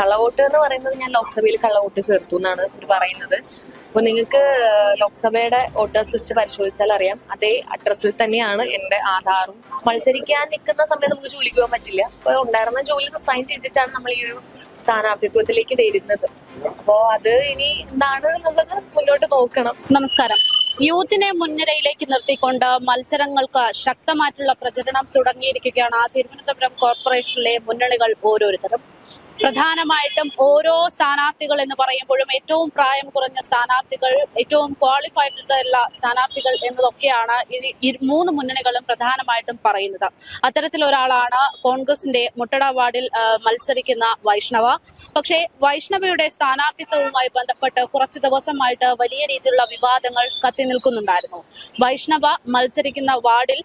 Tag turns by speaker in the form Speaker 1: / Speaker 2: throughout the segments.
Speaker 1: കള്ളവോട്ട് എന്ന് പറയുന്നത് ഞാൻ ലോക്സഭയിൽ കള്ളവോട്ട് ചേർത്തു എന്നാണ് പറയുന്നത്. അപ്പൊ നിങ്ങൾക്ക് ലോക്സഭയുടെ വോട്ടേഴ്സ് ലിസ്റ്റ് പരിശോധിച്ചാൽ അറിയാം. അതേ അഡ്രസ്സിൽ തന്നെയാണ് എന്റെ ആധാറും. മത്സരിക്കാൻ നിൽക്കുന്ന സമയത്ത് നമുക്ക് ജോലിക്ക് പോകാൻ പറ്റില്ല. അപ്പൊ ഉണ്ടായിരുന്ന ജോലി റിസൈൻ ചെയ്തിട്ടാണ് നമ്മൾ ഈ ഒരു സ്ഥാനാർത്ഥിത്വത്തിലേക്ക് വരുന്നത്. അപ്പോ അത് ഇനി എന്താണ് എന്നുള്ളത് മുന്നോട്ട് നോക്കണം.
Speaker 2: നമസ്കാരം. യൂത്തിനെ മുൻനിരയിലേക്ക് നിർത്തിക്കൊണ്ട് മത്സരങ്ങൾക്ക് ശക്തമായിട്ടുള്ള പ്രചരണം തുടങ്ങിയിരിക്കുകയാണ് ആ തിരുവനന്തപുരം കോർപ്പറേഷനിലെ മുന്നണികൾ ഓരോരുത്തരും. പ്രധാനമായിട്ടും ഓരോ സ്ഥാനാർത്ഥികൾ എന്ന് പറയുമ്പോഴും ഏറ്റവും പ്രായം കുറഞ്ഞ സ്ഥാനാർത്ഥികൾ ഏറ്റവും ക്വാളിഫൈഡ് ആയിട്ടുള്ള സ്ഥാനാർത്ഥികൾ എന്നതൊക്കെയാണ് ഈ- മൂന്ന് മുന്നണികളും പ്രധാനമായിട്ടും പറയുന്നത്. അത്തരത്തിലൊരാളാണ് കോൺഗ്രസിന്റെ മുട്ടട വാർഡിൽ മത്സരിക്കുന്ന വൈഷ്ണവ. പക്ഷേ വൈഷ്ണവയുടെ സ്ഥാനാർത്ഥിത്വവുമായി ബന്ധപ്പെട്ട് കുറച്ച് ദിവസമായിട്ട് വലിയ രീതിയിലുള്ള വിവാദങ്ങൾ കത്തി നിൽക്കുന്നുണ്ടായിരുന്നു. വൈഷ്ണവ മത്സരിക്കുന്ന വാർഡിൽ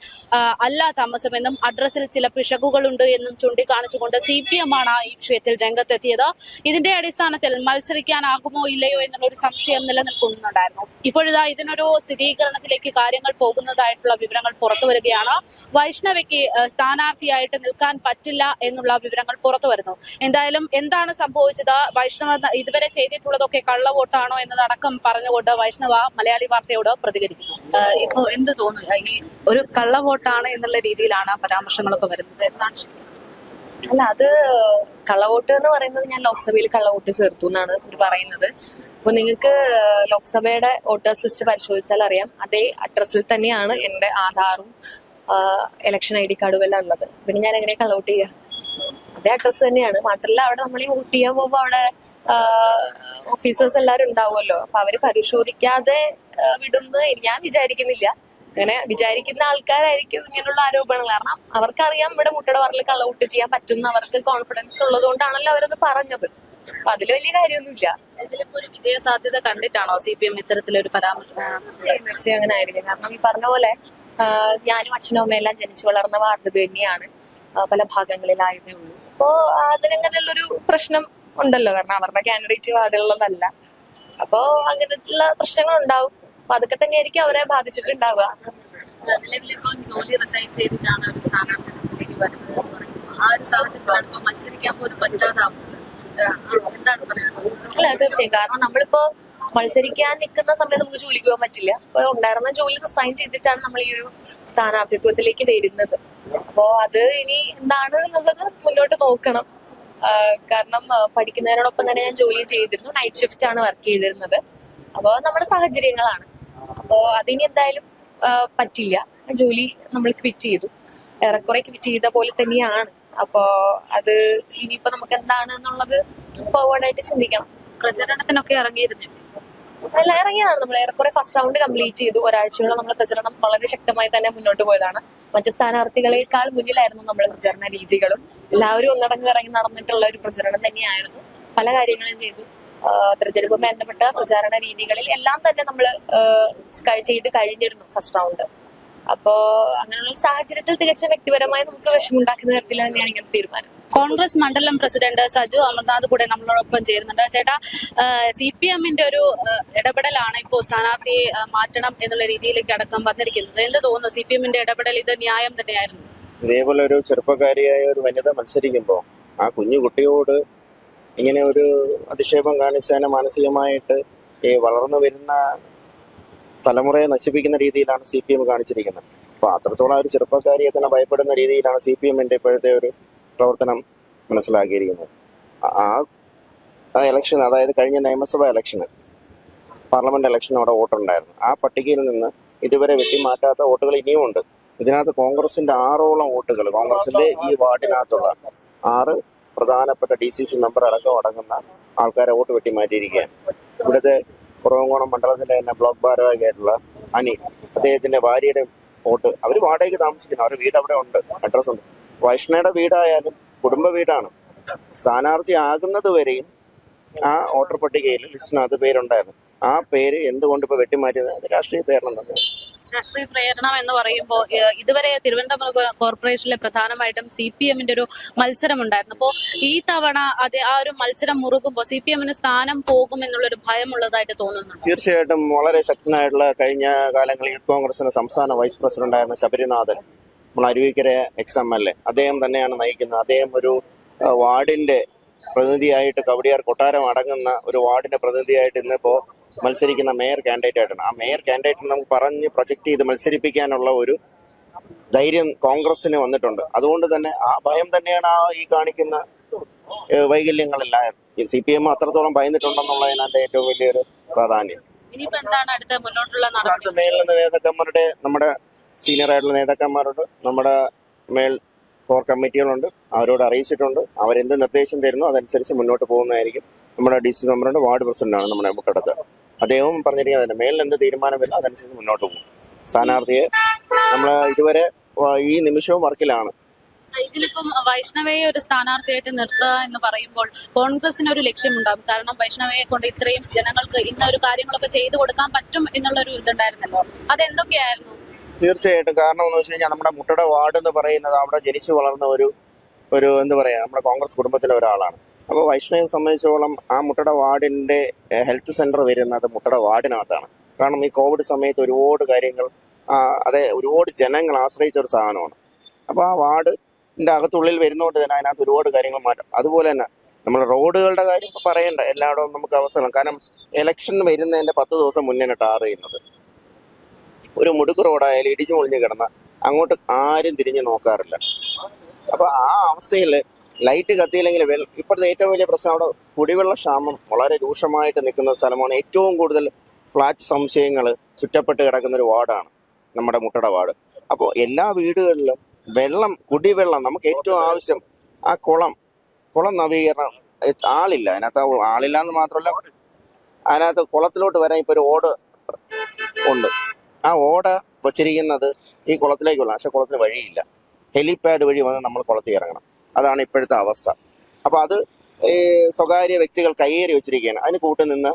Speaker 2: അല്ല താമസമെന്നും അഡ്രസ്സിൽ ചില പിശകുകളുണ്ട് എന്നും ചൂണ്ടിക്കാണിച്ചുകൊണ്ട് സി പി എം ആണ് ഈ വിഷയത്തിൽ രംഗത്തെത്തിയത്. ഇതിന്റെ അടിസ്ഥാനത്തിൽ മത്സരിക്കാനാകുമോ ഇല്ലയോ എന്നുള്ള ഒരു സംശയം നിലനിൽക്കുന്നുണ്ടായിരുന്നു. ഇപ്പോഴിതാ ഇതിനൊരു സ്ഥിരീകരണത്തിലേക്ക് കാര്യങ്ങൾ പോകുന്നതായിട്ടുള്ള വിവരങ്ങൾ പുറത്തു വരികയാണ്. വൈഷ്ണവയ്ക്ക് സ്ഥാനാർത്ഥിയായിട്ട് നിൽക്കാൻ പറ്റില്ല എന്നുള്ള വിവരങ്ങൾ പുറത്തു വരുന്നു. എന്തായാലും എന്താണ് സംഭവിച്ചത്? വൈഷ്ണവ ഇതുവരെ ചെയ്തിട്ടുള്ളതൊക്കെ കള്ളവോട്ടാണോ എന്നതടക്കം പറഞ്ഞുകൊണ്ട് വൈഷ്ണവ മലയാളി വാർത്തയോട് പ്രതികരിക്കുന്നു.
Speaker 3: ഇപ്പോ എന്ത് തോന്നുന്നു? ഈ ഒരു കള്ളവോട്ടാണ് എന്നുള്ള രീതിയിലാണ് പരാമർശങ്ങളൊക്കെ വരുന്നത്. എന്താണ്?
Speaker 1: അല്ല അത് കള്ളവോട്ട് എന്ന് പറയുന്നത് ഞാൻ ലോക്സഭയിൽ കള്ളവോട്ട് ചേർത്തു എന്നാണ് പറയുന്നത്. അപ്പൊ നിങ്ങൾക്ക് ലോക്സഭയുടെ വോട്ടേഴ്സ് ലിസ്റ്റ് പരിശോധിച്ചാൽ അറിയാം അതേ അഡ്രസ്സിൽ തന്നെയാണ് എന്റെ ആധാറും ഇലക്ഷൻ ഐ ഡി കാർഡും എല്ലാം ഉള്ളത്. പിന്നെ ഞാൻ എങ്ങനെ കള്ളവോട്ട് ചെയ്യുക അതേ അഡ്രസ്സ് തന്നെയാണ്. മാത്രമല്ല അവിടെ നമ്മൾ ഈ വോട്ട് ചെയ്യാൻ പോകുമ്പോൾ അവിടെ ഓഫീസേഴ്സ് എല്ലാവരും ഉണ്ടാവുമല്ലോ. അപ്പൊ അവർ പരിശോധിക്കാതെ വിടുന്ന് ഞാൻ വിചാരിക്കുന്നില്ല. അങ്ങനെ വിചാരിക്കുന്ന ആൾക്കാരായിരിക്കും ഇങ്ങനെയുള്ള ആരോപണങ്ങൾ. കാരണം അവർക്കറിയാം ഇവിടെ മുട്ടയുടെ പറലിൽ കള്ളവോട്ട് ചെയ്യാൻ പറ്റുന്ന അവർക്ക് കോൺഫിഡൻസ് ഉള്ളത് കൊണ്ടാണല്ലോ അവരത് പറഞ്ഞത്. അപ്പൊ അതിൽ വലിയ കാര്യമൊന്നുമില്ല.
Speaker 3: ഇതിലിപ്പോ ഒരു വിജയ സാധ്യത കണ്ടിട്ടാണോ സി പി എം ഇത്തരത്തിലൊരു പരാമർശം?
Speaker 1: തീർച്ചയായും അങ്ങനെ ആയിരിക്കും കാരണം ഈ പറഞ്ഞ പോലെ ഞാനും അച്ഛനും എല്ലാം ജനിച്ചു വളർന്ന വാർഡ് തന്നെയാണ്. പല ഭാഗങ്ങളിലായതേ ഉള്ളൂ. അപ്പോ അതിനങ്ങനെയുള്ളൊരു പ്രശ്നം ഉണ്ടല്ലോ. കാരണം അവരുടെ കാൻഡിഡേറ്റ് വാർഡുകളൊന്നല്ല അപ്പോ അങ്ങനത്തുള്ള പ്രശ്നങ്ങൾ ഉണ്ടാവും അപ്പൊ അതൊക്കെ തന്നെയായിരിക്കും അവരെ ബാധിച്ചിട്ടുണ്ടാവുക.
Speaker 3: നിലവിലിപ്പോ ജോലി റിസൈൻ ചെയ്തിട്ടാണ് ഒരു വരുന്നത്. ആ ഒരു മത്സരിക്കാൻ പോലും
Speaker 1: അല്ല തീർച്ചയായും. കാരണം നമ്മളിപ്പോ മത്സരിക്കാൻ നിൽക്കുന്ന സമയത്ത് നമുക്ക് ജോലിക്ക് പോകാൻ പറ്റില്ല. അപ്പൊ ഉണ്ടായിരുന്ന ജോലി റിസൈൻ ചെയ്തിട്ടാണ് നമ്മൾ ഈ ഒരു സ്ഥാനാർത്ഥിത്വത്തിലേക്ക് വരുന്നത്. അപ്പോ അത് ഇനി എന്താണ് എന്നുള്ളത് മുന്നോട്ട് നോക്കണം. കാരണം പഠിക്കുന്നതിനോടൊപ്പം തന്നെ ഞാൻ ജോലി ചെയ്തിരുന്നു. നൈറ്റ് ഷിഫ്റ്റ് ആണ് വർക്ക് ചെയ്തിരുന്നത്. അപ്പോൾ നമ്മുടെ സാഹചര്യങ്ങളാണ്. അപ്പോ അതിന് എന്തായാലും പറ്റില്ല. ജോലി നമ്മൾ ക്വിറ്റ് ചെയ്തു. ഏറെക്കുറെ ക്വിറ്റ് ചെയ്ത പോലെ തന്നെയാണ്. അപ്പോ അത് ഇനിയിപ്പോ നമുക്ക് എന്താണ് എന്നുള്ളത് ഫോർവേഡ് ആയിട്ട് ചിന്തിക്കണം.
Speaker 3: പ്രചരണത്തിനൊക്കെ ഇറങ്ങിയിരുന്നില്ലേ
Speaker 1: അല്ല ഇറങ്ങിയതാണ്. നമ്മൾ ഏറെക്കുറെ ഫസ്റ്റ് റൗണ്ട് കംപ്ലീറ്റ് ചെയ്തു. ഒരാഴ്ചയോളം നമ്മൾ പ്രചരണം വളരെ ശക്തമായി തന്നെ മുന്നോട്ട് പോയതാണ്. മറ്റു സ്ഥാനാർത്ഥികളെക്കാൾ മുന്നിലായിരുന്നു നമ്മൾ പ്രചരണ രീതികളും. എല്ലാവരും ഒന്നടങ്ങി ഇറങ്ങി നടന്നിട്ടുള്ള ഒരു പ്രചരണം തന്നെയായിരുന്നു. പല കാര്യങ്ങളും ചെയ്തു. തെരഞ്ഞെടുപ്പുമായി ബന്ധപ്പെട്ട പ്രചാരണ രീതികളിൽ എല്ലാം തന്നെ നമ്മൾ ചെയ്ത് കഴിഞ്ഞിരുന്നു ഫസ്റ്റ് റൗണ്ട് അപ്പോ അങ്ങനെയുള്ള സാഹചര്യത്തിൽ തികച്ചും വ്യക്തിപരമായി നമുക്ക് വിഷമമുണ്ടാക്കുന്ന തരത്തിൽ തന്നെയാണ് ഇങ്ങനത്തെ തീരുമാനം.
Speaker 2: കോൺഗ്രസ് മണ്ഡലം പ്രസിഡന്റ് സജു അമർനാഥ് കൂടെ നമ്മളോടൊപ്പം ചേരുന്നുണ്ട്. ചേട്ടാ സി പി എമ്മിന്റെ ഒരു ഇടപെടലാണ് ഇപ്പോൾ സ്ഥാനാർത്ഥിയെ മാറ്റണം എന്നുള്ള രീതിയിലേക്ക് അടക്കം വന്നിരിക്കുന്നത്. എന്ത് തോന്നുന്നു? സി പി എമ്മിന്റെ ഇടപെടൽ ഇത് ന്യായം തന്നെയായിരുന്നു?
Speaker 4: ഇതേപോലെ ഒരു ചെറുപ്പക്കാരിയായ ഒരു വനിത മത്സരിക്കുമ്പോൾ ആ കുഞ്ഞു കുട്ടിയോട് ഇങ്ങനെ ഒരു അധിക്ഷേപം കാണിച്ചതിനെ മാനസികമായിട്ട് ഈ വളർന്നു വരുന്ന തലമുറയെ നശിപ്പിക്കുന്ന രീതിയിലാണ് സി പി എം കാണിച്ചിരിക്കുന്നത്. അപ്പോൾ അത്രത്തോളം ഒരു ചെറുപ്പക്കാരിയെ തന്നെ ഭയപ്പെടുന്ന രീതിയിലാണ് സി പി എമ്മിന്റെ ഇപ്പോഴത്തെ ഒരു പ്രവർത്തനം മനസ്സിലാക്കിയിരിക്കുന്നത്. ആ ആ ഇലക്ഷൻ അതായത് കഴിഞ്ഞ നിയമസഭാ ഇലക്ഷന് പാർലമെന്റ് ഇലക്ഷൻ അവിടെ വോട്ടുണ്ടായിരുന്നു. ആ പട്ടികയിൽ നിന്ന് ഇതുവരെ വെട്ടിമാറ്റാത്ത വോട്ടുകൾ ഇനിയുമുണ്ട് ഇതിനകത്ത് കോൺഗ്രസിന്റെ ആറോളം വോട്ടുകൾ കോൺഗ്രസിന്റെ ഈ വാർഡിനകത്തുള്ള ആറ് പ്രധാനപ്പെട്ട ഡി സി സി മെമ്പർ അടക്കം അടങ്ങുന്ന ആൾക്കാരെ വോട്ട് വെട്ടി മാറ്റിയിരിക്കുകയാണ്. ഇവിടുത്തെ കുറവങ്കോണം മണ്ഡലത്തിലെ തന്നെ ബ്ലോക്ക് ഭാരവാഹിയായിട്ടുള്ള അനി അദ്ദേഹത്തിന്റെ ഭാര്യയുടെ വോട്ട് അവർ വാടകയ്ക്ക് താമസിക്കുന്നു. അവരുടെ വീട് അവിടെ ഉണ്ട് അഡ്രസ് ഉണ്ട്. വൈഷ്ണയുടെ വീടായാലും കുടുംബ വീടാണ്. സ്ഥാനാർത്ഥി ആകുന്നത് വരെയും ആ വോട്ടർ പട്ടികയിൽ ലിസ്റ്റിനകത്ത് പേരുണ്ടായിരുന്നു. ആ പേര് എന്തുകൊണ്ട് ഇപ്പൊ വെട്ടിമാറ്റിയത്? രാഷ്ട്രീയ പേരണം തന്നെ
Speaker 2: രാഷ്ട്രീയ പ്രേരണം എന്ന് പറയുമ്പോൾ ഇതുവരെ തിരുവനന്തപുരം കോർപ്പറേഷനിലെ പ്രധാനമായിട്ടും സി പി എമ്മിന്റെ ഒരു മത്സരം ഉണ്ടായിരുന്നു അപ്പോൾ ഈ തവണ അത് ആ ഒരു മത്സരം മുറുകുമ്പോൾ സി പി എമ്മിന് സ്ഥാനം പോകും എന്നുള്ളൊരു ഭയമുള്ളതായിട്ട് തോന്നുന്നു
Speaker 4: തീർച്ചയായിട്ടും വളരെ ശക്തനായിട്ടുള്ള കഴിഞ്ഞ കാലങ്ങളിൽ കോൺഗ്രസിന്റെ സംസ്ഥാന വൈസ് പ്രസിഡന്റ് ആയിരുന്ന ശബരിനാഥൻ നമ്മൾ Aruvikkara ex M L A അദ്ദേഹം തന്നെയാണ് നയിക്കുന്നത്. അദ്ദേഹം ഒരു വാർഡിന്റെ പ്രതിനിധിയായിട്ട് കവടിയാർ കൊട്ടാരം അടങ്ങുന്ന ഒരു വാർഡിന്റെ പ്രതിനിധിയായിട്ട് ഇന്നിപ്പോ മത്സരിക്കുന്ന മേയർ കാൻഡിഡേറ്റ് ആയിട്ടാണ്. ആ മേയർ കാൻഡിഡേറ്റ് നമുക്ക് പറഞ്ഞ് പ്രൊജക്ട് ചെയ്ത് മത്സരിപ്പിക്കാനുള്ള ഒരു ധൈര്യം കോൺഗ്രസിന് വന്നിട്ടുണ്ട്. അതുകൊണ്ട് തന്നെ ആ ഭയം തന്നെയാണ് ആ ഈ കാണിക്കുന്ന വൈകല്യങ്ങളെല്ലാം. സി പി എം അത്രത്തോളം ഭയന്നിട്ടുണ്ടെന്നുള്ളതിനകത്ത് ഏറ്റവും വലിയൊരു പ്രാധാന്യം.
Speaker 3: അടുത്ത
Speaker 4: നിന്ന് നേതാക്കന്മാരുടെ നമ്മുടെ സീനിയർ ആയിട്ടുള്ള നേതാക്കന്മാരോട് നമ്മുടെ മേൽ കോർ കമ്മിറ്റികളുണ്ട് അവരോട് അറിയിച്ചിട്ടുണ്ട്. അവരെന്ത് നിർദ്ദേശം തരുന്നു അതനുസരിച്ച് മുന്നോട്ട് പോകുന്നതായിരിക്കും. നമ്മുടെ ഡി സി മെമ്പറുണ്ട് വാർഡ് പ്രസിഡന്റാണ് നമ്മുടെ മുട്ടടത്ത് അദ്ദേഹവും പറഞ്ഞിരിക്കുന്നത് മേലിൽ എന്ത് തീരുമാനം വരുന്നോ അതനുസരിച്ച് മുന്നോട്ട് പോകും. സ്ഥാനാർത്ഥിയെ നമ്മൾ ഇതുവരെ ഈ നിമിഷവും വർക്കിലാണ്
Speaker 2: ഇതിലിപ്പം വൈഷ്ണവയെ ഒരു സ്ഥാനാർത്ഥിയായിട്ട് നിർത്തുക എന്ന് പറയുമ്പോൾ കോൺഗ്രസിന് ഒരു ലക്ഷ്യമുണ്ടാകും. കാരണം വൈഷ്ണവയെ കൊണ്ട് ഇത്രയും ജനങ്ങൾക്ക് ഇന്ന ഒരു കാര്യങ്ങളൊക്കെ ചെയ്തു കൊടുക്കാൻ പറ്റും എന്നുള്ള ഒരു ഇതുണ്ടായിരുന്നല്ലോ. അതെന്തൊക്കെയായിരുന്നു?
Speaker 4: തീർച്ചയായിട്ടും. കാരണം എന്ന് വെച്ച് കഴിഞ്ഞാൽ നമ്മുടെ മുട്ടയുടെ വാർഡ് എന്ന് പറയുന്നത് അവിടെ ജനിച്ചു വളർന്ന ഒരു ഒരു എന്താ പറയാ നമ്മുടെ കോൺഗ്രസ് കുടുംബത്തിലെ ഒരാളാണ്. അപ്പോൾ വൈഷ്ണവിനെ സംബന്ധിച്ചോളം ആ മുട്ടട വാർഡിന്റെ ഹെൽത്ത് സെന്റർ വരുന്നത് മുട്ടട വാർഡിനകത്താണ്. കാരണം ഈ കോവിഡ് സമയത്ത് ഒരുപാട് കാര്യങ്ങൾ അതെ ഒരുപാട് ജനങ്ങൾ ആശ്രയിച്ച ഒരു സാധനമാണ്. അപ്പോൾ ആ വാർഡിന്റെ അകത്തുള്ളിൽ വരുന്നതുകൊണ്ട് തന്നെ അതിനകത്ത് ഒരുപാട് കാര്യങ്ങൾ മാറ്റാം. അതുപോലെ തന്നെ നമ്മൾ റോഡുകളുടെ കാര്യം ഇപ്പൊ പറയണ്ട. എല്ലായിടവും നമുക്ക് അവസരം. കാരണം ഇലക്ഷൻ വരുന്നതിന്റെ പത്ത് ദിവസം മുന്നേ ടാർ ചെയ്യുന്നത്. ഒരു മുടുക്ക് റോഡായാലും ഇടിഞ്ഞു ഒളിഞ്ഞു കിടന്ന അങ്ങോട്ട് ആരും തിരിഞ്ഞു നോക്കാറില്ല. അപ്പോൾ ആ അവസ്ഥയിൽ ലൈറ്റ് കത്തിയില്ലെങ്കിൽ വെള്ളം ഇപ്പോഴത്തെ ഏറ്റവും വലിയ പ്രശ്നം അവിടെ കുടിവെള്ള ക്ഷാമം വളരെ രൂക്ഷമായിട്ട് നിൽക്കുന്ന സ്ഥലമാണ്. ഏറ്റവും കൂടുതൽ ഫ്ലാറ്റ് സംശയങ്ങൾ ചുറ്റപ്പെട്ട് കിടക്കുന്ന ഒരു വാർഡാണ് നമ്മുടെ മുട്ടട വാർഡ്. അപ്പോൾ എല്ലാ വീടുകളിലും വെള്ളം കുടിവെള്ളം നമുക്ക് ഏറ്റവും ആവശ്യം ആ കുളം കുളം നവീകരണം. ആളില്ല. അതിനകത്ത് ആളില്ല എന്ന് മാത്രമല്ല അതിനകത്ത് കുളത്തിലോട്ട് വരാൻ ഇപ്പോൾ ഒരു ഓട് ഉണ്ട്. ആ ഓട വച്ചിരിക്കുന്നത് ഈ കുളത്തിലേക്കുള്ള പക്ഷെ കുളത്തിന് വഴിയില്ല. ഹെലിപാഡ് വഴി വന്ന് നമ്മൾ കുളത്തിൽ ഇറങ്ങണം അതാണ് ഇപ്പോഴത്തെ അവസ്ഥ. അപ്പോൾ അത് ഈ സ്വകാര്യ വ്യക്തികൾ കയ്യേറി വെച്ചിരിക്കുകയാണ്. അതിന് കൂട്ടുനിന്ന്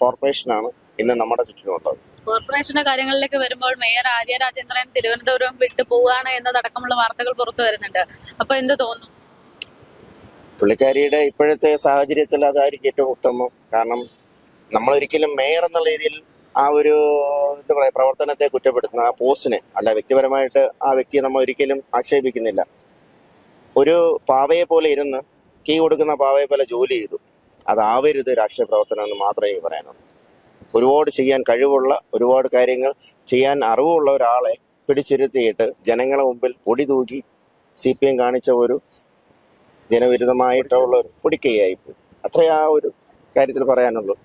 Speaker 4: കോർപ്പറേഷനാണ് ഇന്ന് നമ്മുടെ ചുറ്റിനുള്ളത്
Speaker 2: കോർപ്പറേഷന്റെ കാര്യങ്ങളിലേക്ക് വരുമ്പോൾ മേയർ ആര്യ രാജേന്ദ്രൻ തിരുവനന്തപുരം വിട്ടു പോവുകയാണ് എന്നതടക്കമുള്ള വാർത്തകൾ പുറത്തു വരുന്നുണ്ട്. അപ്പൊ എന്ത് തോന്നുന്നു
Speaker 4: പുള്ളിക്കാരിയുടെ ഇപ്പോഴത്തെ സാഹചര്യത്തിൽ അതായിരിക്കും ഏറ്റവും ഉത്തമം. കാരണം നമ്മൾ ഒരിക്കലും മേയർ എന്നുള്ള രീതിയിൽ ആ ഒരു എന്താ പറയുക പ്രവർത്തനത്തെ കുറ്റപ്പെടുത്തുന്ന ആ പോസ്റ്റിനെ അല്ല വ്യക്തിപരമായിട്ട് ആ വ്യക്തിയെ നമ്മൾ ഒരിക്കലും ആക്ഷേപിക്കുന്നില്ല. ഒരു പാവയെ പോലെ ഇരുന്ന് കീ കൊടുക്കുന്ന പാവയെ പോലെ ജോലി ചെയ്തു. അതാവരുത് രാഷ്ട്രീയ പ്രവർത്തനം എന്ന് മാത്രമേ പറയാനുള്ളൂ. ഒരുപാട് ചെയ്യാൻ കഴിവുള്ള ഒരുപാട് കാര്യങ്ങൾ ചെയ്യാൻ അറിവുള്ള ഒരാളെ പിടിച്ചിരുത്തിയിട്ട് ജനങ്ങളെ മുമ്പിൽ പൊടി തൂക്കി സി പി എം കാണിച്ച ഒരു ജനവിരുദ്ധമായിട്ടുള്ള ഒരു പൊടിക്കൈയായിപ്പോയി അത്രേ ആ ഒരു കാര്യത്തിൽ പറയാനുള്ളൂ.